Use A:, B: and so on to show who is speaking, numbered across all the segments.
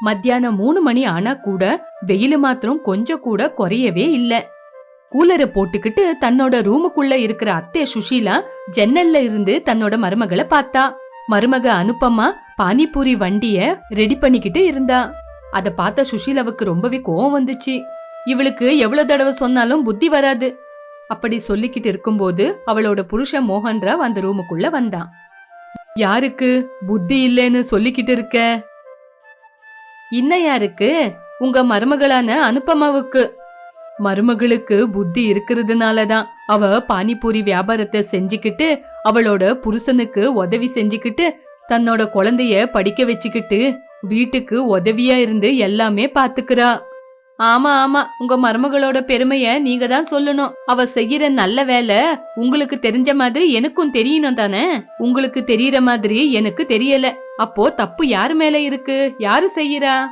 A: மத்தியானம் மூணு மணி ஆனா கூட வெயில் மாத்திரம் கொஞ்சம் கூட குறையவே இல்ல. கூலரை போட்டுக்கிட்டு தன்னோட ரூமுக்குள்ள இருக்கிற அத்தை சுஷீலா ஜன்னல்ல இருந்து தன்னோட மருமகளை பார்த்தா. மருமக அனுப்பமா பானிபூரி வண்டிய ரெடி பண்ணிக்கிட்டு இருந்தா. அத பார்த்த சுஷீலாவுக்கு ரொம்பவே கோவம் வந்துச்சு. இவளுக்கு எவ்வளவு தடவை சொன்னாலும் புத்தி வராது. அப்படி சொல்லிக்கிட்டு இருக்கும்போது அவளோட புருஷன் மோகன்ராவ் அந்த ரூமுக்குள்ள வந்தான். யாருக்கு? புத்தி இல்லைன்னு சொல்லிக்கிட்டு இருக்க? இன்னையாருக்கு உங்க மருமகளான அனுப்பமாவுக்கு மருமகளுக்கு புத்தி இருக்கிறதுனால தான் அவ பானிபூரி வியாபாரத்தை செஞ்சுக்கிட்டு அவளோட புருஷனுக்கு உதவி செஞ்சுக்கிட்டு தன்னோட குழந்தைய படிக்க வச்சுக்கிட்டு வீட்டுக்கு உதவியா இருந்து எல்லாமே பாத்துக்கிறா. ஆமா ஆமா. உங்க மருமகளோட பெருமைய நீங்க தான் சொல்லணும். அவ செய்யற நல்ல வேலை உங்களுக்கு தெரிஞ்ச மாதிரி எனக்கும் தெரியணும் தானே? உங்களுக்கு தெரியற மாதிரி எனக்கு தெரியல. அப்போ தப்பு யாரு மேல இருக்கு? யாரு செய்யறா?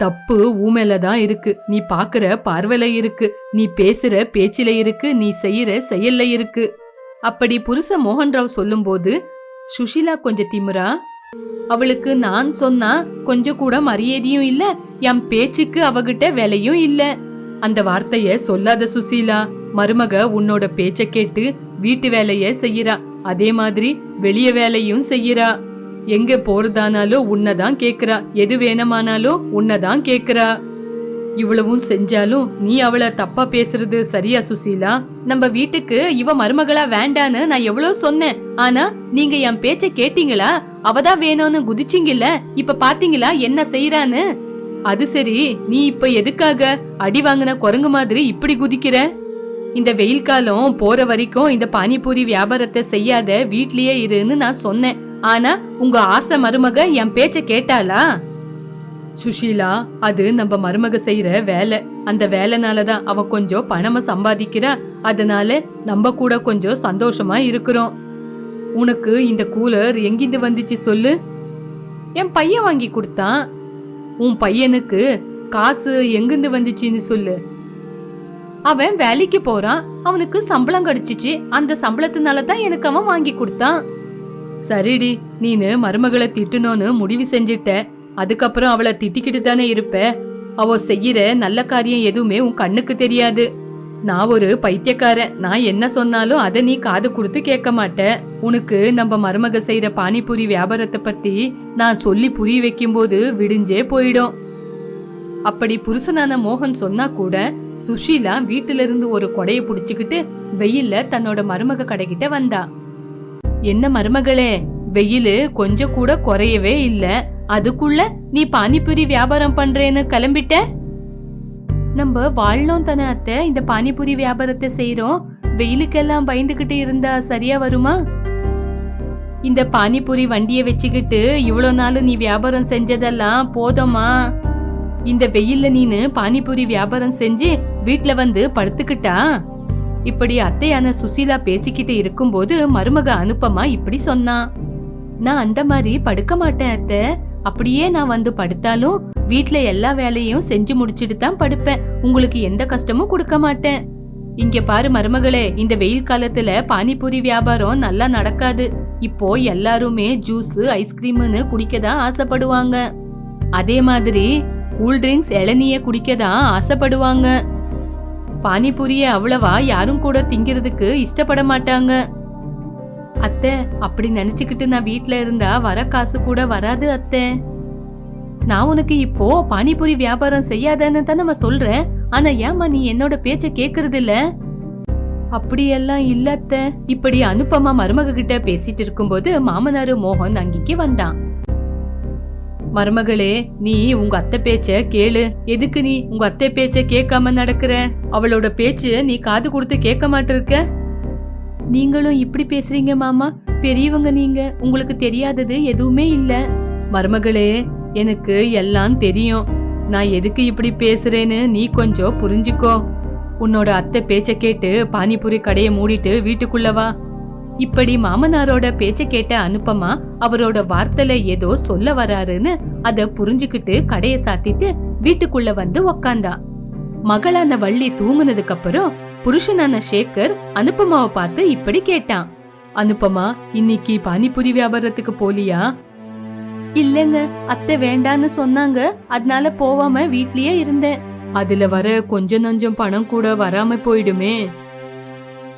A: தப்பு ஊமேல தான் இருக்கு. நீ பாக்குற பார்வையில இருக்கு. நீ பேசுற பேச்சில இருக்கு. நீ செய்யற செயல்ல இருக்கு. அப்படி புருஷ மோகன்ராவ் சொல்லும்போது சுஷிலா கொஞ்சம் திமுறா? அவளுக்கு நான் சொன்னா கொஞ்சம் கூட மரியாதையும் இல்ல என் பேச்சுக்கு அவகிட்ட விலையும் இல்ல. அந்த வார்த்தைய சொல்லாத சுசீலா மருமக உன்னோட பேச்ச கேட்டு வீட்டு வேலைய செய்யறா. அதே மாதிரி வெளிய வேலையும் செய்யறா. எங்க போறதானாலும் உன்னதான் கேக்குறா. எது வேணுமானாலும் உன்னதான் கேக்குறா. இவ்வளவும் செஞ்சாலும் நீ அவள தப்பா பேசுறது சரியா சுசீலா? நம்ம வீட்டுக்கு இவ மருமகளா வேண்டான்னு நான் எவ்வளவு சொன்னேன். ஆனா நீங்க என் பேச்ச கேட்டீங்களா? அவதான் வேணும்னு குதிச்சிங்கல்ல? இப்ப பாத்தீங்களா என்ன செய்யறான்னு அது சரி நீ இப்ப எதுக்காக அடி வாங்கின குரங்கு மாதிரி இப்படி குதிக்கிற? இந்த வெயில் காலம் போற வரைக்கும் இந்த பானிபூரி வியாபாரத்தை செய்யாத வீட்லயே இருன்னு நான் சொன்னேன். ஆனா உங்க ஆசை மருமக என் பேச்ச கேட்டாளா? சுஷீலா அது நம்ம மருமக செய்யற வேலை. அந்த வேலைனாலதான் அவ கொஞ்சம் பணமா சம்பாதிக்கிறா. அதனால நம்ம கூட கொஞ்சம் சந்தோஷமா இருக்கிறோம். உனக்கு இந்த கூலர் எங்கிருந்து வந்துச்சு சொல்லு. என் பையன் வாங்கி கொடுத்தான். உன் பையனுக்கு காசு எங்கிருந்து வந்துச்சுன்னு சொல்லு. அவன் வேலைக்கு போறான். அவனுக்கு சம்பளம் கிடைச்சிச்சு. அந்த சம்பளத்தினால தான் எனக்கு அவன் வாங்கி கொடுத்தான். சரிடி நீனு மருமகளை திட்டணும்னு முடிவு செஞ்சிட்ட. அதுக்கப்புறம் அவளை திட்டிக்கிட்டு தானே இருப்ப. அவ செய்யற நல்ல காரியம் எதுவுமே உன் கண்ணுக்கு தெரியாது. நான் ஒரு பைத்தியக்காரன். நான் என்ன சொன்னாலும் அதை நீ காது கொடுத்து கேட்க மாட்ட. உனக்கு நம்ம மருமக செய்யற பானிபூரி வியாபாரத்தை பத்தி நான் சொல்லி புரிய வைக்கும்போது விடிஞ்சே போயிடும். அப்படி புருஷனான மோகன் சொன்னா கூட சுஷீலா வீட்டுல இருந்து ஒரு கொடைய புடிச்சுக்கிட்டு வெயில்ல தன்னோட மருமக கடைகிட்ட வந்தா. என்ன மருமகளே வெயில் கொஞ்சம் கூட குறையவே இல்லை. அதுக்குள்ள நீ பானிபூரி வியாபாரம் பண்றேன்னு கிளம்பிட்ட? நம்ம வாழணும் தானே அத்தை. இந்த பானிபூரி வியாபாரத்தை செய்யறோம் வெயிலுக்கெல்லாம் பயந்துகிட்டு இருந்தா சரியா வருமா? இந்த பானிபூரி வண்டியை வச்சுக்கிட்டு இவ்வளோ நாள் நீ வியாபாரம் செஞ்சதெல்லாம் போதுமா? இந்த வெயில்ல நீனு பானிபூரி வியாபாரம் செஞ்சு வீட்ல வந்து படுத்துக்கிட்டா? இப்படி அத்தையான சுசீலா பேசிக்கிட்டு இருக்கும்போது மருமக அனுப்பமா இப்படி சொன்னான் நான் அந்த மாதிரி படுக்க மாட்டேன் அத்தை. அப்படியே நான் வந்து படுத்தாலும் வீட்ல எல்லா வேலையும் செஞ்சு முடிச்சிட்டு தான் படுப்பேன். உங்களுக்கு எந்த கஷ்டமும் கொடுக்க மாட்டேன். இங்க பாரு மருமகளே இந்த வெயில் காலத்துல பானிபூரி வியாபாரம் நல்லா நடக்காது. இப்போ எல்லாருமே ஜூஸ் ஐஸ்கிரீம்னு குடிக்க தான் ஆசைப்படுவாங்க. அதே மாதிரி கூல் ட்ரிங்க்ஸ் இளநிய குடிக்க தான் ஆசைப்படுவாங்க. பானிபூரிய அவ்வளவா யாரும் கூட திங்கிறதுக்கு இஷ்டப்பட மாட்டாங்க. அத்தை அப்படி நினைச்சுக்கிட்டு நான் வீட்ல இருந்தா வர காசு கூட வராது அத்தை. நான் உனக்கு இப்போ பானிபூரி வியாபாரம் செய்யாதன்னு தான் நம்ம சொல்றேன். ஆனா ஏம்மா நீ என்னோட பேச்ச கேக்குறது இல்ல அப்படியெல்லாம் இல்ல அத்தை. இப்படி அனுப்பமா மருமக கிட்ட பேசிட்டு இருக்கும்போது மாமனாரு மோகன் அங்கிக்கு வந்தான். மருமகளே நீ உங்க அத்தை பேச்ச கேளு. எதுக்கு நீ உங்க அத்தை பேச்ச கேட்காம நடக்கிற? அவளோட பேச்சு நீ காது கொடுத்து கேட்க மாட்டிருக்க? நீங்களும் இப்படி பேசுறீங்க மாமா? பெரியவங்க நீங்க. உங்களுக்கு தெரியாதது எதுவுமே இல்ல. மருமகளே எனக்கு எல்லாம் தெரியும். நான் எதுக்கு இப்படி பேசுறேன்னு நீ கொஞ்சம் புரிஞ்சுக்கோ. உன்னோட அத்தை பேச்ச கேட்டு பானிபூரி கடையை மூடிட்டு வீட்டுக்குள்ள வா. இப்படி மாமனாரோட பேச்ச கேட்ட அனுப்பமா அவரோட வார்த்தையில ஏதோ சொல்ல வராருன்னு அத புரிஞ்சுக்கிட்டு கடைய சாத்திட்டு வீட்டுக்குள்ள வந்து உக்காந்தா. மகளான வள்ளி தூங்குனதுக்கு அப்புறம் புருஷனான சேகர் அனுப்பமாவை பார்த்து இப்படி கேட்டான். அனுப்பமா இன்னைக்கு பானிபூரி வியாபாரத்துக்கு போலியா? இல்லங்க அத்தை வேண்டான்னு சொன்னாங்க. அதனால போவாம வீட்லயே இருந்தேன். அதுல வர கொஞ்ச நஞ்சம் பணம் கூட வராம போயிடுமே.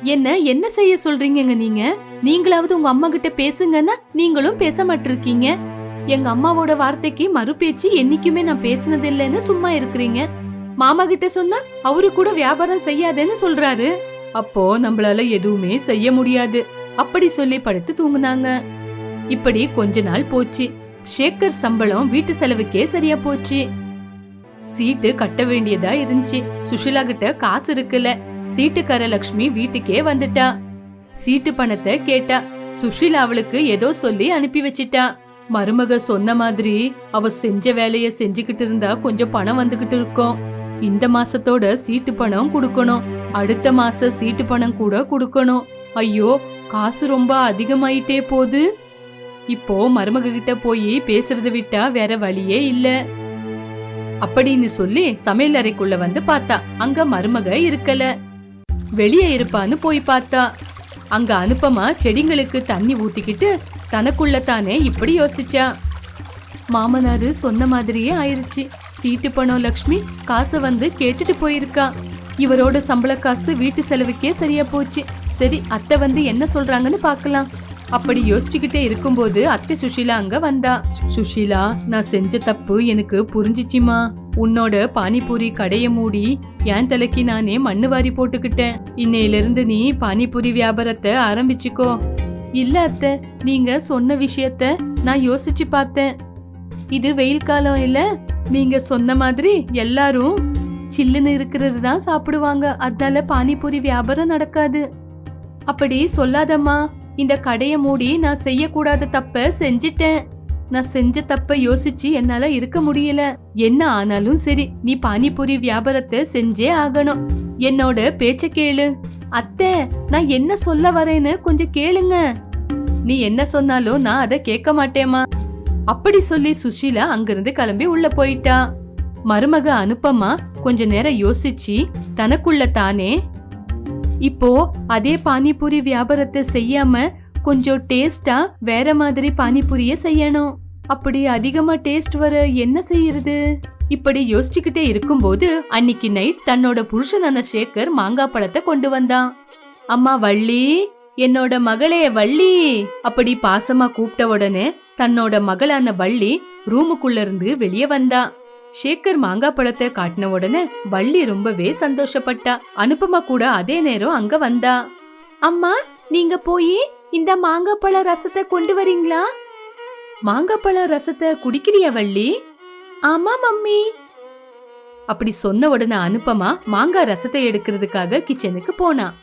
A: என்ன என்ன செய்ய சொல்றீங்கங்க நீங்க? நீங்களாவது உங்க அம்மா கிட்ட பேசுங்கன்னா நீங்களும் பேச மாட்டிருக்கீங்க. எங்க அம்மாவோட வார்த்தைக்கு மறுபேச்சு என்னைக்குமே நான் பேசினது இல்லைன்னு சும்மா இருக்கிறீங்க. மாமா கிட்ட சொன்னா அவரு கூட வியாபாரம் செய்யாதேன்னு சொல்றாரு. அப்போ நம்மளால எதுவுமே செய்ய முடியாது. அப்படி சொல்லி படுத்து தூங்குனாங்க. இப்படி கொஞ்ச நாள் போச்சு. ஷேகர் சம்பளம் வீட்டு செலவுக்கே சரியா போச்சு. சீட்டு கட்ட வேண்டியதா இருந்துச்சு. சுஷிலா கிட்ட காசு இருக்குல்ல. சீட்டுக்கார லக்ஷ்மி வீட்டுக்கே வந்துட்டா. சீட்டு பணத்தை கேட்டா. சுஷிலா அவளுக்கு ஏதோ சொல்லி அனுப்பி வச்சிட்டா. மருமக சொன்ன மாதிரி அவ செஞ்ச வேலைய செஞ்சுக்கிட்டு இருந்தா கொஞ்சம் பணம் வந்துகிட்டு இருக்கும். இந்த மாசத்தோட சீட்டு பணம் கொடுக்கணும். அடுத்த மாச சீட்டு பணம் கூட கொடுக்கணும். ஐயோ காசு ரொம்ப அதிகமாயிட்டே போகுது. இப்போ மருமக கிட்ட போய் பேசுறத விட்டா வேற வழியே இல்ல. அப்படின்னு சொல்லி சமையல் அறைக்குள்ள வந்து பார்த்தா அங்க மருமக இருக்கல. வெளியே இருப்பான்னு போய் பார்த்தா. அங்க அனுப்பமா செடிங்களுக்கு தண்ணி ஊத்திக்கிட்டு தனக்குள்ள தானே இப்படி யோசிச்சா. மாமனாரு சொன்ன மாதிரியே ஆயிடுச்சு சீட்டு பணம் லக்ஷ்மி காசை வந்து கேட்டுட்டு போயிருக்கா. இவரோட சம்பள காசு வீட்டு செலவுக்கே சரியா போச்சு. சரி அத்தை வந்து என்ன சொல்றாங்கன்னு பார்க்கலாம். அப்படி யோசிச்சுக்கிட்டே இருக்கும்போது அத்தை சுஷீலா அங்க வந்தா. சுஷீலா நான் செஞ்ச தப்பு எனக்கு புரிஞ்சிச்சுமா? உன்னோட பானிபூரி கடைய மூடி என் தலைக்கு நானே மண்ணு வாரி போட்டுக்கிட்டேன். இன்னையில இருந்து நீ பானிபூரி வியாபாரத்தை ஆரம்பிச்சுக்கோ. இல்ல அத்தை நீங்க சொன்ன விஷயத்த நான் யோசிச்சு பார்த்தேன். இது வெயில் காலம் இல்ல. நீங்க சொன்ன மாதிரி எல்லாரும் சில்லுன்னு இருக்கிறது தான் சாப்பிடுவாங்க. அதனால பானிபூரி வியாபாரம் நடக்காது. அப்படி சொல்லாதம்மா. இந்த கடையை மூடி நான் செய்யக்கூடாத தப்ப செஞ்சிட்டேன். நான் செஞ்ச தப்ப யோசிச்சு என்னால இருக்க முடியல. என்ன ஆனாலும் சரி நீ பானிபூரி வியாபாரத்தை செஞ்சே ஆகணும். என்னோட பேச்ச கேளு. அத்தை நான் என்ன சொல்ல வரேன்னு கொஞ்சம் கேளுங்க. நீ என்ன சொன்னாலும் நான் அதை கேட்க மாட்டேமா அப்படி சொல்லி சுஷீலா அங்கிருந்து கிளம்பி உள்ள போயிட்டா. மருமக அனுப்பமா கொஞ்ச நேரம் யோசிச்சு தனக்குள்ள தானே. இப்போ அதே பானிபூரி வியாபாரத்தை செய்யாம கொஞ்சம் டேஸ்டா வேற மாதிரி பானிபூரிய செய்யணும். அப்படி அதிகமா டேஸ்ட் வர என்ன செய்யறது? இப்படி யோசிச்சுக்கிட்டே இருக்கும்போது அன்னைக்கு நைட் தன்னோட புருஷனான சேகர் மாங்காய் பழத்தை கொண்டு வந்தான். அம்மா வள்ளி என்னோட மகளே வள்ளி அப்படி பாசமா கூப்பிட்ட உடனே தன்னோட மகளான வள்ளி ரூமுக்குள்ள இருந்து வெளியே வந்தா. சேகர் மாங்காய் பழத்தை காட்டின உடனே வள்ளி ரொம்பவே சந்தோஷப்பட்டா. அனுப்பமா கூட அதே நேரம் அங்க வந்தா. அம்மா நீங்க போய் இந்த மாங்காய் பழ ரசத்தை கொண்டு வரீங்களா? மாங்காய் பழ ரசத்தை குடிக்கிறியா வள்ளி? ஆமா மம்மி. அப்படி சொன்ன உடனே அனுப்பமா மாங்காய் ரசத்தை எடுக்கிறதுக்காக கிச்சனுக்கு போனா.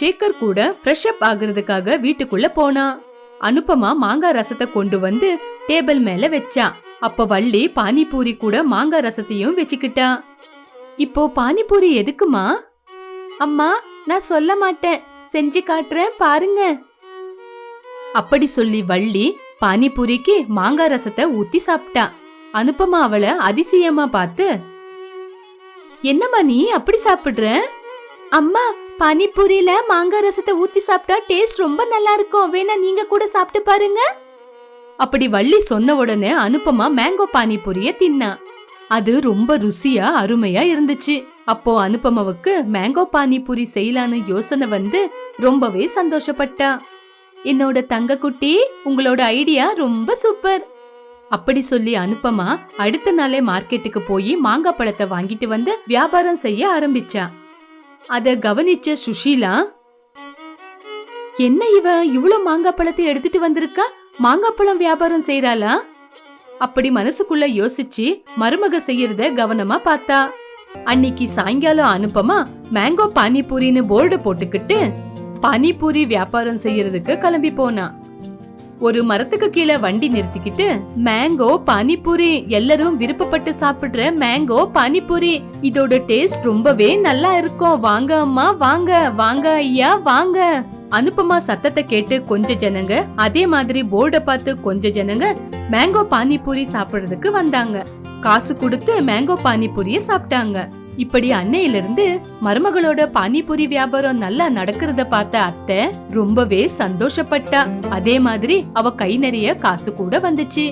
A: ஷேகர் கூட ஃப்ரெஷ் அப் ஆகுறதுக்காக வீட்டுக்குள்ள போனா. அனுப்பமா மாங்காய் ரசத்தை கொண்டு வந்து டேபிள் மேல வச்சா. அப்ப வள்ளி பானிபூரி கூட மாங்காய் ரசத்தையும் வச்சுக்கிட்டா இப்போ பானிபூரி எதுக்குமா? அம்மா நான் சொல்ல மாட்டேன். செஞ்சு காட்டுறேன் பாருங்க. அப்படி சொல்லி வள்ளி பானிபூரிக்கு மாங்காய் ரசத்தை ஊத்தி சாப்பிட்டா. அனுப்பமா அவளை அதிசயமா பார்த்து. என்னம்மா நீ அப்படி சாப்பிடுற? அம்மா பனிபூரியில மாங்காய் ரசத்தை ஊத்தி சாப்பிட்டா டேஸ்ட் ரொம்ப நல்லா இருக்கும் வேணா நீங்க கூட சாப்பிட்டு பாருங்க. அப்படி வள்ளி சொன்ன உடனே அனுப்பமா மேங்கோ பானிபூரிய தின்னா. அது ரொம்ப ருசியா அருமையா இருந்துச்சு. அப்போ அனுப்பமாவுக்கு மேங்கோ பானிபூரி செய்யலான்னு யோசனை வந்து ரொம்பவே சந்தோஷப்பட்டா. என்னோட தங்க குட்டி உங்களோட ஐடியா ரொம்ப சூப்பர். அப்படி சொல்லி அனுப்பமா அடுத்த நாளே மார்க்கெட்டுக்கு போய் மாங்காய் பழத்தை வாங்கிட்டு வந்து வியாபாரம் செய்ய ஆரம்பிச்சா. அத கவனிச்ச சுஷீலா என்ன இவ இவ்ளோ மாங்காய் பழத்தை எடுத்துட்டு வந்திருக்கா? மாங்காய் பழம் வியாபாரம் செய்யறாளா அப்படி மனசுக்குள்ள யோசிச்சு மருமக செய்யறத கவனமா பார்த்தா. அன்னைக்கு சாயங்காலம் அனுப்பமா மேங்கோ பானிபூரின்னு போர்டு போட்டுக்கிட்டு பானிபூரி வியாபாரம் செய்யறதுக்கு கிளம்பி போனா. ஒரு மரத்துக்கு கீழே வண்டி நிறுத்திக்கிட்டு மேங்கோ பானிபூரி எல்லாரும் விருப்பப்பட்டு சாப்பிடுற மேங்கோ பானிபூரி. இதோட டேஸ்ட் ரொம்பவே நல்லா இருக்கும். வாங்க அம்மா வாங்க வாங்க ஐயா வாங்க. அனுப்பமா சத்தத்தை கேட்டு கொஞ்ச ஜனங்க அதே மாதிரி போர்டை பார்த்து கொஞ்ச ஜனங்க மேங்கோ பானிபூரி சாப்பிடுறதுக்கு வந்தாங்க. காசு கொடுத்து மேங்கோ பானிபூரிய சாப்பிட்டாங்க. இப்படி அன்னையில இருந்து மருமகளோட பானிபூரி வியாபாரம் நல்லா நடக்கிறத பார்த்த அத்தை ரொம்பவே சந்தோஷப்பட்டா. அதே மாதிரி அவ கை நிறைய காசு கூட வந்துச்சு.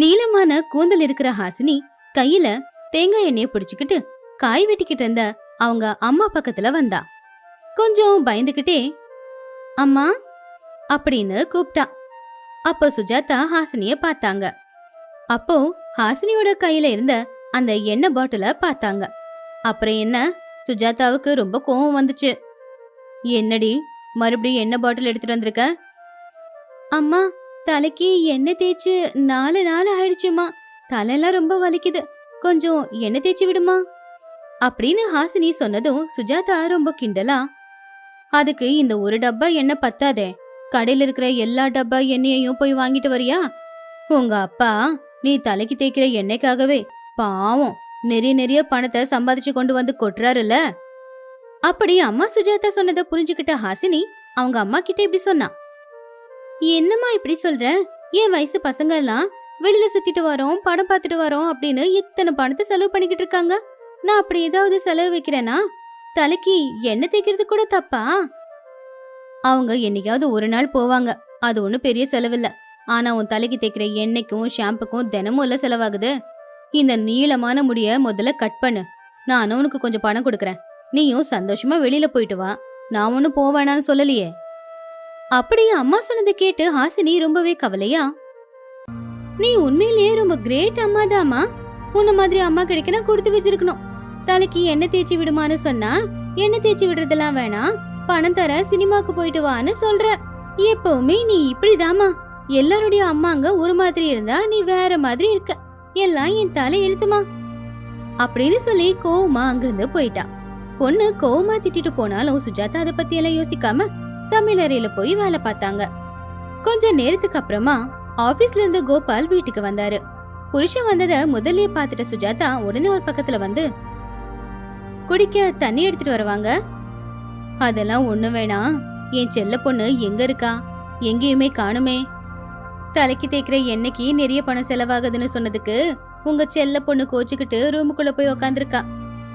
B: நீளமான கூந்தல் இருக்கிற ஹாசினி கையில தேங்காய் எண்ணெய பிடிச்சுக்கிட்டு காய் வெட்டிக்கிட்டு இருந்த அவங்க அம்மா பக்கத்துல வந்தா. கொஞ்சம் பயந்துகிட்டே அம்மா அப்படின்னு கூப்பிட்டா அப்போ சுஜாதா ஹாசினிய பார்த்தாங்க. அப்போ ஹாசினியோட கையில இருந்த அந்த எண்ணெய் பாட்டில பார்த்தாங்க. அப்புறம் என்ன? சுஜாதாவுக்கு ரொம்ப கோவம் வந்துச்சு. என்னடி மறுபடியும் எண்ணெய் பாட்டில் எடுத்துட்டு வந்திருக்க? அம்மா தலைக்கு எண்ணெய் தேய்ச்சு நாலு நாள் ஆயிடுச்சுமா தலையெல்லாம் ரொம்ப வலிக்குது. கொஞ்சம் எண்ணெய் தேய்ச்சி விடுமா? அப்படின்னு ஹாசினி சொன்னதும் சுஜாதா ரொம்ப கிண்டலா அதுக்கு இந்த ஒரு டப்பா எண்ணெய் பத்தாதே. கடையில இருக்கிற எல்லா டப்பா எண்ணெயையும் போய் வாங்கிட்டு வரியா? உங்க அப்பா நீ தலைக்கு தேய்க்கிற எண்ணெய்க்காகவே பாவம். நிறைய நிறைய பணத்தை சம்பாதிச்சு கொண்டு வந்து கொட்டுறாருல்ல? அப்படி அம்மா சுஜாதா சொன்னதை புரிஞ்சுக்கிட்ட ஹாசினி அவங்க அம்மா கிட்ட இப்படி சொன்னா. என்னம்மா இப்படி சொல்ற? என் வயசு பசங்க எல்லாம் வெளியில சுத்திட்டு வரோம் படம் பார்த்துட்டு வரோம் அப்படின்னு இத்தனை பணத்தை செலவு பண்ணிக்கிட்டு இருக்காங்க? நான் அப்படி ஏதாவது செலவு வைக்கிறேனா? தலைக்கு எண்ணெய் தேய்க்கிறது கூட தப்பா? அவங்க என்னைக்காவது ஒரு நாள் போவாங்க. அது ஒன்றும் பெரிய செலவில்ல. ஆனா உன் தலைக்கு தேய்க்கிற எண்ணெய்க்கும் ஷாம்புக்கும் தினமும் இல்ல செலவாகுது. இந்த நீளமான முடிய முதல்ல கட் பண்ணு. நானும் உனக்கு கொஞ்சம் பணம் கொடுக்குறேன். நீயும் சந்தோஷமா வெளியில போயிட்டு வா. நான் ஒன்னும் போவேணான்னு சொல்லலையே. அப்படியே அம்மா சொன்னதை கேட்டு ஹாசினி ரொம்பவே கவலையா? நீ உண்மையிலேயே ரொம்ப கிரேட் அம்மாதாம்மா. உன்ன மாதிரி அம்மா கிடைக்கனா கொடுத்து வச்சிருக்கணும். தலைக்கு எண்ணெய் தேய்ச்சி விடுமான்னு சொன்னா எண்ணெய் தேய்ச்சி விடுறதெல்லாம் வேணாம். பணம் தர சினிமாக்கு போயிட்டு வான்னு சொல்ற. எப்பவுமே நீ இப்படிதாம்மா. எல்லாருடைய அம்மாங்க ஒரு மாதிரி இருந்தா நீ வேற மாதிரி இருக்க. எல்லாம் என் தலை எழுத்துமா அப்படின்னு சொல்லி கோவமா அங்கிருந்து போயிட்டா. பொண்ணு கோவமா திட்டிட்டு போனாலும் சுஜாதா அதை பத்தி எல்லாம் யோசிக்காம சமையலறையில போய் வேலை பார்த்தாங்க. கொஞ்ச நேரத்துக்கு அப்புறமா ஆபீஸ்ல இருந்து கோபால் வீட்டுக்கு வந்தாரு. புருஷன் வந்தத முதல்லயே பார்த்துட்ட சுஜாதா உடனே ஒரு பக்கத்துல வந்து குடிக்க தண்ணி எடுத்துட்டு வருவாங்க? அதெல்லாம் ஒண்ணு வேணாம். என் செல்ல பொண்ணு எங்க இருக்கா? எங்கேயுமே காணுமே. தலைக்கு தேய்க்கிற எண்ணெய்க்கு நிறைய பணம் செலவாகுதுன்னு சொன்னதுக்கு உங்க செல்ல பொண்ணு கோச்சுக்கிட்டு ரூமுக்குள்ள போய் உக்காந்துருக்கா.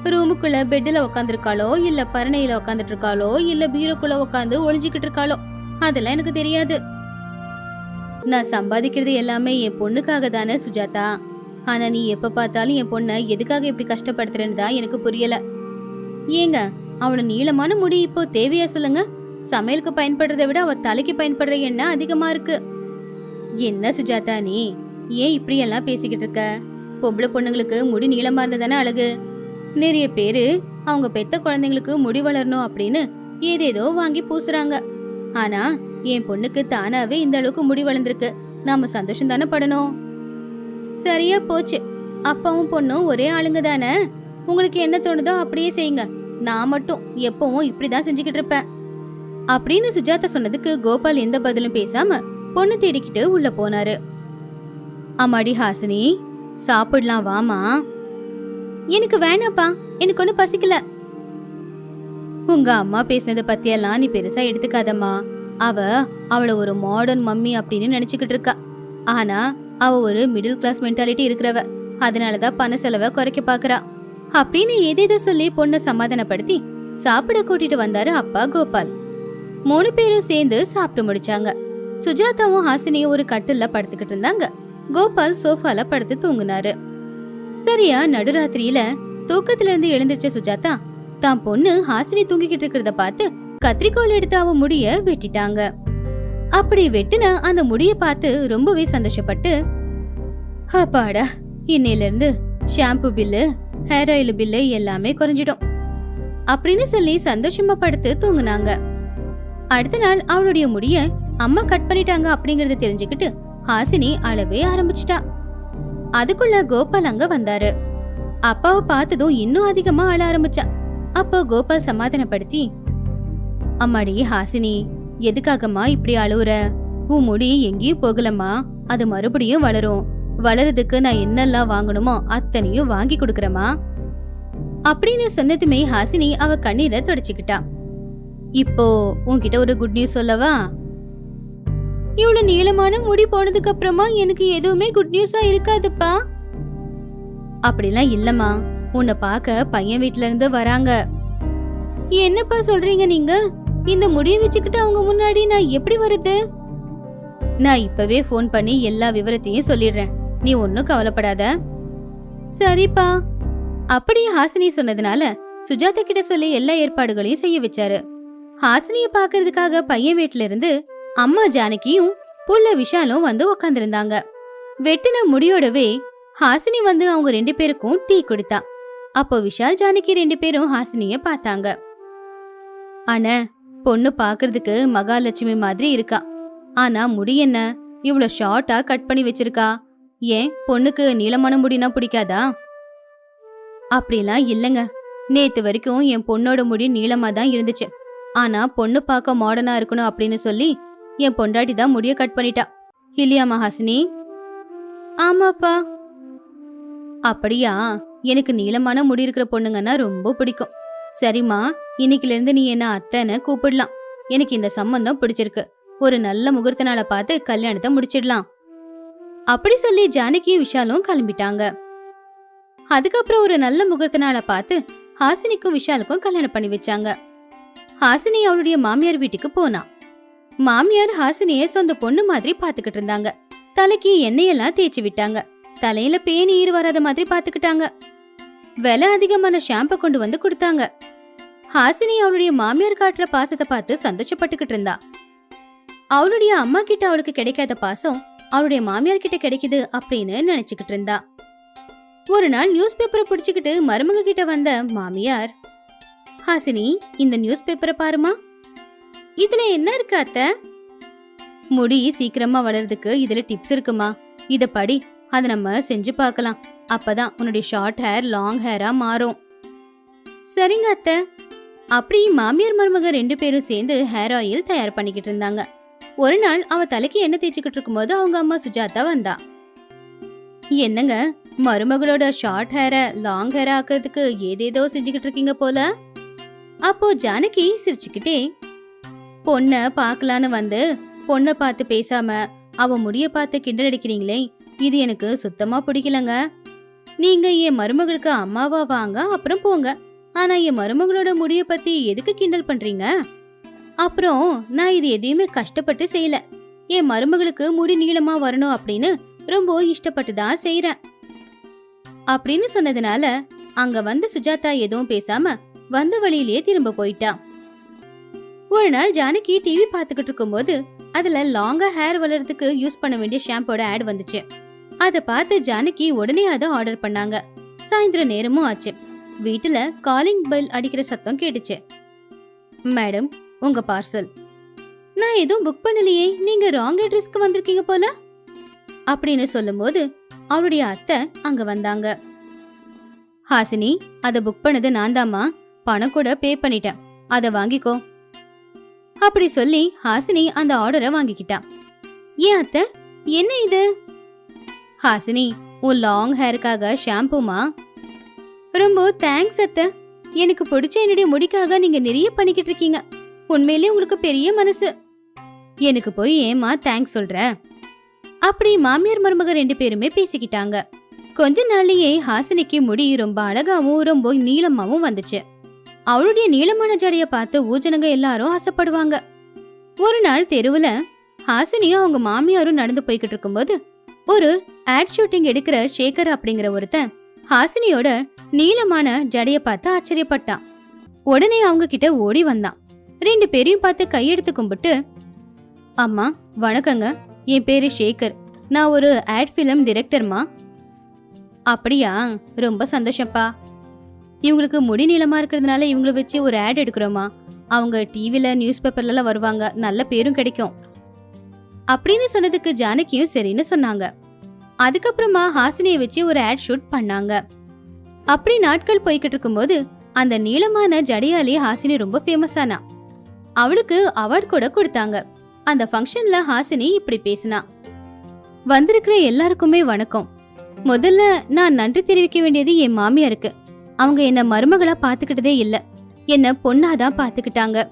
B: ரூமுக்குள்ள பெட்ல உக்காந்துருக்காளோ இல்ல பரணையில உக்காந்துட்டு இருக்காளோ இல்ல பீரோக்குள்ள உக்காந்து ஒளிஞ்சுக்கிட்டு இருக்காளோ அதெல்லாம் எனக்கு தெரியாது. நான் சம்பாதிக்கிறது எல்லாமே என் பொண்ணுக்காக தானே சுஜாதா. ஆனா நீ எப்ப பார்த்தாலும் என் பொண்ணை எதுக்காக இப்படி கஷ்டப்படுத்துறேன்னு தான் எனக்கு புரியல. ஏங்க அவளோட நீளமான முடி இப்போ தேவையா சொல்லுங்க? சமையலுக்கு பயன்படுறதை விட அவ தலைக்கு பயன்படுற எண்ணெய் அதிகமா இருக்கு. என்ன சுஜாதா நீ? ஏன் இப்படி எல்லாம் பேசிக்கிட்டு இருக்க? பொம்பளை பொண்ணுங்களுக்கு முடி நீளமா இருந்ததானே அழகு. நிறைய பேரு அவங்க பெத்த குழந்தைங்களுக்கு முடி வளரணும் அப்படின்னு ஏதேதோ வாங்கி பூசுறாங்க. ஆனா என் பொண்ணுக்கு தானாவே இந்த அளவுக்கு முடி வளர்ந்துருக்கு. நாம சந்தோஷம் தானே படணும். சரியா போச்சு. அப்பாவும் பொண்ணும் ஒரே ஆளுங்க தானே? உங்களுக்கு என்ன தோணுதோ அப்படியே செய்யுங்க. நான் மட்டும் எப்பவும் இப்படிதான் செஞ்சுக்கிட்டு இருப்பேன். அப்படின்னு சுஜாதா சொன்னதுக்கு கோபால் எந்த பதிலும் பேசாம பொண்ணு தேடிக்கிட்டு உள்ள போனாரு. அம்மாடி ஹாசினி சாப்பிடலாம் வாமா எனக்கு வேணாப்பா எனக்கு ஒன்னும் பசிக்கல. உங்க அம்மா பேசினதை பத்தியெல்லாம் நீ பெருசா எடுத்துக்காதம்மா. அவ அவளை ஒரு மாடர்ன் மம்மி அப்படின்னு நினைச்சுக்கிட்டு இருக்கா. ஆனா அவ ஒரு மிடில் கிளாஸ் மென்டாலிட்டி இருக்கிறவ. அதனாலதான் பண செலவை குறைக்க பாக்குறா. அப்படின்னு எதேதோ சொல்லி பொண்ணை சமாதானப்படுத்தி சாப்பிட கூட்டிட்டு வந்தாரு அப்பா கோபால். மூணு பேரும் சேர்ந்து சாப்பிட்டு முடிச்சாங்க. சுஜாதாவும் ஹாசினியும் ஒரு கட்டில்ல படுத்துக்கிட்டு இருந்தாங்க. கோபால் சோஃபால படுத்து தூங்குனாரு. சரியா நடுராத்திரியில தூக்கத்துல இருந்து எழுந்திருச்ச சுஜாதா தான் பொண்ணு ஹாசினி தூங்கிக்கிட்டு இருக்கிறத பார்த்து கத்திரிக்கோல் எடுத்து அவ முடிய வெட்டிட்டாங்க. அப்படி வெட்டின அந்த முடிய பார்த்து ரொம்பவே சந்தோஷப்பட்டு அப்பாடா இன்னையில இருந்து shampoo bill hair oil bill எல்லாமே குறைஞ்சிடும். அப்படின்னு சொல்லி சந்தோஷமா படுத்து தூங்குனாங்க. அடுத்த நாள் அவளுடைய முடிய அம்மா கட் பண்ணிட்டாங்க அப்படிங்கறத தெரிஞ்சுக்கிட்டு ஹாசினி அழவே ஆரம்பிச்சிட்டா. அதுக்குள்ள கோபால் அங்க வந்தாரு. அப்பாவை பார்த்ததும் இன்னும் அதிகமா அழ ஆரம்பிச்சா. அப்போ கோபால் சமாதானப்படுத்தி அம்மாடி ஹாசினி எதுக்காகம்மா இப்படி அழுவுற? உன் முடி எங்கேயும் போகலம்மா. அது மறுபடியும் வளரும். வளருதுக்கு நான் என்னெல்லாம் வாங்கணுமோ அத்தனையும் வாங்கி கொடுக்கறமா அப்படின்னு சொன்னதுமே ஹாசினி அவ கண்ணீரை தொடச்சுக்கிட்டா. இப்போ உன்கிட்ட ஒரு குட் நியூஸ் சொல்லவா? இவ்வளவு நீளமான முடி போனதுக்கு அப்புறமா எனக்கு எதுவுமே குட் நியூஸா இருக்காதுப்பா. அப்படிலாம் இல்லம்மா. உன்னை பார்க்க பையன் வீட்ல இருந்து வராங்க. என்னப்பா சொல்றீங்க நீங்க? இந்த முடிய வச்சுக்கிட்டு அவங்க முன்னாடி நான் எப்படி வருது? நான் இப்பவே ஃபோன் பண்ணி எல்லா விவரத்தையும் சொல்லிடுறேன். நீ ஒன்னும் கவலைப்படாத. சரிப்பா. அப்படியே ஹாசினி சொன்னதுனால சுஜாதா கிட்ட சொல்லி எல்லா ஏற்பாடுகளையும் செய்ய வச்சாரு. ஹாசினிய பாக்குறதுக்காக பையன் வீட்ல இருந்து அம்மா ஜானகியும் புள்ள விஷாலும் வந்து உக்காந்துருந்தாங்க. வெட்டின முடியோடவே ஹாசினி வந்து அவங்க ரெண்டு பேருக்கும் டீ கொடுத்தா. அப்போ விஷால் ஜானகி ரெண்டு பேரும் ஹாசினிய பார்த்தாங்க. அண்ண பொண்ணு பாக்குறதுக்கு மகாலட்சுமி மாதிரி இருக்கா. ஆனா முடி என்ன? இவ்வளோ ஷார்ட்டா கட் பண்ணி வச்சிருக்கா. ஏன் பொண்ணுக்கு நீளமான முடினா பிடிக்காதா? அப்படிலாம் இல்லைங்க. நேத்து வரைக்கும் என் பொண்ணோட முடி நீளமா தான் இருந்துச்சு. ஆனா பொண்ணு பார்க்க மாடர்னா இருக்கணும் அப்படின்னு சொல்லி என் பொண்டாட்டி தான் முடிய கட் பண்ணிட்டா. இல்லையா மஹாசினி ஆமாப்பா. அப்படியா? எனக்கு நீளமான முடி இருக்கிற பொண்ணுங்கன்னா ரொம்ப பிடிக்கும். சரிம்மா இன்னைக்குல இருந்து நீ என்ன அத்தைன்னு கூப்பிடலாம். எனக்கு இந்த சம்பந்தம் பிடிச்சிருக்கு. ஒரு நல்ல முகூர்த்த நாளை பார்த்து கல்யாணத்தை முடிச்சிடலாம். அப்படி சொல்லி ஜானகியும் விஷாலும் கிளம்பிட்டாங்க. அதுக்கப்புறம் ஒரு நல்ல முகூர்த்த நாளை பார்த்து ஹாசினிக்கும் விஷாலுக்கும் கல்யாணம் பண்ணி வச்சாங்க. ஹாசினி அவளுடைய மாமியார் வீட்டுக்கு போனா. மாமியார் ஹாசினிய சொந்த பொண்ணு மாதிரி பாத்துக்கிட்டு இருந்தாங்க. தலைக்கு எண்ணெயெல்லாம் தேய்ச்சி விட்டாங்க. தலையில பேணி ஈர் வராத மாதிரி பாத்துக்கிட்டாங்க விலை அதிகமான ஷாம்பை கொண்டு வந்து கொடுத்தாங்க. ஹாசினி அவளுடைய மாமியார் காட்டுற பாசத்தை பார்த்து சந்தோஷப்பட்டுக்கிட்டு இருந்தா. அவளுடைய அம்மா கிட்ட அவளுக்கு கிடைக்காத பாசம் அவளுடைய மாமியார் கிட்ட கிடைக்குது அப்படின்னு நினைச்சுக்கிட்டு இருந்தா. ஒரு நாள் நியூஸ் பேப்பரை பிடிச்சுக்கிட்டு மருமக கிட்ட வந்த மாமியார் ஹாசினி இந்த நியூஸ் பேப்பரை பாருமா இதுல என்ன இருக்கு அத்தை? முடி சீக்கிரமா வளர்றதுக்கு இதுல டிப்ஸ் இருக்குமா? இத படி அதை நம்ம செஞ்சு பார்க்கலாம் அப்பதான் உன்னுடைய ஷார்ட் ஹேர் லாங் ஹேரா மாறும். சரிங்க அத்தை. அப்படி மாமியார் மருமக ரெண்டு பேரும் சேர்ந்து ஹேர் ஆயில் தயார் பண்ணிக்கிட்டு இருந்தாங்க. ஒரு நாள் அவ தலைக்கு எண்ணெய் தேய்ச்சிக்கிட்டு இருக்கும்போது அவங்க அம்மா சுஜாதா வந்தா. என்னங்க மருமகளோட ஷார்ட் ஹேரை லாங் ஹேர் ஆக்குறதுக்கு ஏதேதோ செஞ்சுக்கிட்டு இருக்கீங்க போல? அப்போ ஜானகி சிரிச்சுக்கிட்டே பொண்ணை பார்க்கலான்னு வந்து பொண்ணை பார்த்து பேசாம அவ முடிய பார்த்து கிண்டல் அடிக்கிறீங்களே இது எனக்கு சுத்தமா பிடிக்கலங்க. நீங்க என் மருமகளுக்கு அம்மாவா வாங்க அப்புறம் போங்க. ஆனா என் மருமகளோட முடிய பத்தி எதுக்கு கிண்டல் பண்றீங்க? அப்புறம் நான் இது எதையுமே கஷ்டப்பட்டு செய்யல. என் மருமகளுக்கு முடி நீளமா வரணும் அப்படின்னு ரொம்ப இஷ்டப்பட்டு தான் செய்யறேன் அப்படின்னு சொன்னதுனால அங்க வந்த சுஜாதா எதுவும் பேசாம வந்த வழியிலேயே திரும்ப போயிட்டான் ஒரு நாள் ஜானகி டிவி பார்த்துக்கிட்டு இருக்கும்போது அதுல லாங்கா ஹேர் வளர்றதுக்கு யூஸ் பண்ண வேண்டிய ஷாம்போட ஆட் வந்துச்சு. அதை பார்த்து ஜானகி உடனே அதை ஆர்டர் பண்ணாங்க. சாயந்தரம் நேரமும் ஆச்சு. வீட்டுல காலிங் பெல் அடிக்கிற சத்தம் கேட்டுச்சு. மேடம் உங்க பார்சல் நான் எதுவும் புக் பண்ணலையே. நீங்க ராங் அட்ரஸ்க்கு வந்திருக்கீங்க போல. அப்படின்னு சொல்லும்போது அவருடைய அத்தை அங்க வந்தாங்க. ஹாசினி அதை புக் பண்ணது நான் தாமா பணம் கூட பே பண்ணிட்டேன். அதை வாங்கிக்கோ. அப்படி சொல்லி ஹாசினி அந்த ஆர்டரை வாங்கிக்கிட்டா. ஏன் அத்தை? என்ன இது? ஹாசினி உன் லாங் ஹேருக்காக ஷாம்புமா ரொம்ப தேங்க்ஸ் அத்தை. எனக்கு பிடிச்ச என்னுடைய முடிக்காக நீங்க நிறைய பண்ணிக்கிட்டு இருக்கீங்க. உண்மையிலேயே உங்களுக்கு பெரிய மனசு. எனக்கு போய் ஏமா தேங்க்ஸ் சொல்ற? அப்படி மாமியார் மருமக ரெண்டு பேருமே பேசிக்கிட்டாங்க. கொஞ்ச நாள்லயே ஹாசினிக்கு முடி ரொம்ப அழகாவும் ரொம்ப நீளமாவும் வந்துச்சு. அவளுடைய நீளமான ஜடைய பார்த்து ஊஜனங்க எல்லாரும் ஆசைப்படுவாங்க. ஒரு நாள் தெருவுல ஹாசினியும் அவங்க மாமியாரும் நடந்து போய்கிட்டு இருக்கும்போது ஒரு ஆட் ஷூட்டிங் எடுக்கிற சேகர் அப்படிங்கிற ஒருத்தன் ஹாசினியோட நீளமான ஜடைய பார்த்து ஆச்சரியப்பட்டான். உடனே அவங்க கிட்ட ஓடி வந்தான். ரெண்டு பேரையும் பார்த்து கையெடுத்து கும்பிட்டு அம்மா வணக்கங்க. என் பேரு சேகர். நான் ஒரு ஆட் ஃபிலிம் டிரெக்டர்மா அப்படியா. ரொம்ப சந்தோஷப்பா இவங்களுக்கு முடி நீளமா இருக்கிறதுனால இவங்கள வச்சு ஒரு ஆட் எடுக்கிறோமா. அவங்க டிவில நியூஸ் பேப்பர்லலாம் வருவாங்க. நல்ல பேரும் கிடைக்கும். அப்படின்னு சொன்னதுக்கு ஜானகியும் சரின்னு சொன்னாங்க. அதுக்கப்புறமா ஹாசினியை வச்சு ஒரு ஆட் ஷூட் பண்ணாங்க. அப்படி நாட்கள் போய்கிட்டு இருக்கும்போது அந்த நீளமான ஜடையாலி ஹாசினி ரொம்ப ஃபேமஸ் ஆனா. அவளுக்கு அவார்ட் கூட கொடுத்தாங்க. அந்த ஃபங்க்ஷன்ல ஹாசினி இப்படி பேசினா. வந்திருக்கிற எல்லாருக்குமே வணக்கம். முதல்ல நான் நன்றி தெரிவிக்க வேண்டியது என் மாமியாருக்கு. அவங்க என்ன மருமகளா பாத்துக்கிட்டதே இல்ல. என்ன பொண்ணாதான் பாத்துக்கிட்டாங்க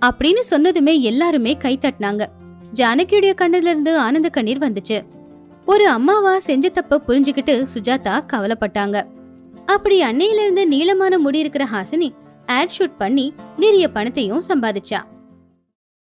B: அப்படின்னு சொன்னதுமே எல்லாருமே கை தட்டினாங்க. ஜானகியுடைய கண்ணுல இருந்து ஆனந்த கண்ணீர் வந்துச்சு. ஒரு அம்மாவா செஞ்ச தப்ப புரிஞ்சுக்கிட்டு சுஜாதா கவலைப்பட்டாங்க. அப்படி அன்னையில இருந்து நீளமான முடி இருக்கிற ஹாசினி ஆட் ஷூட் பண்ணி நிறைய பணத்தையும் சம்பாதிச்சா.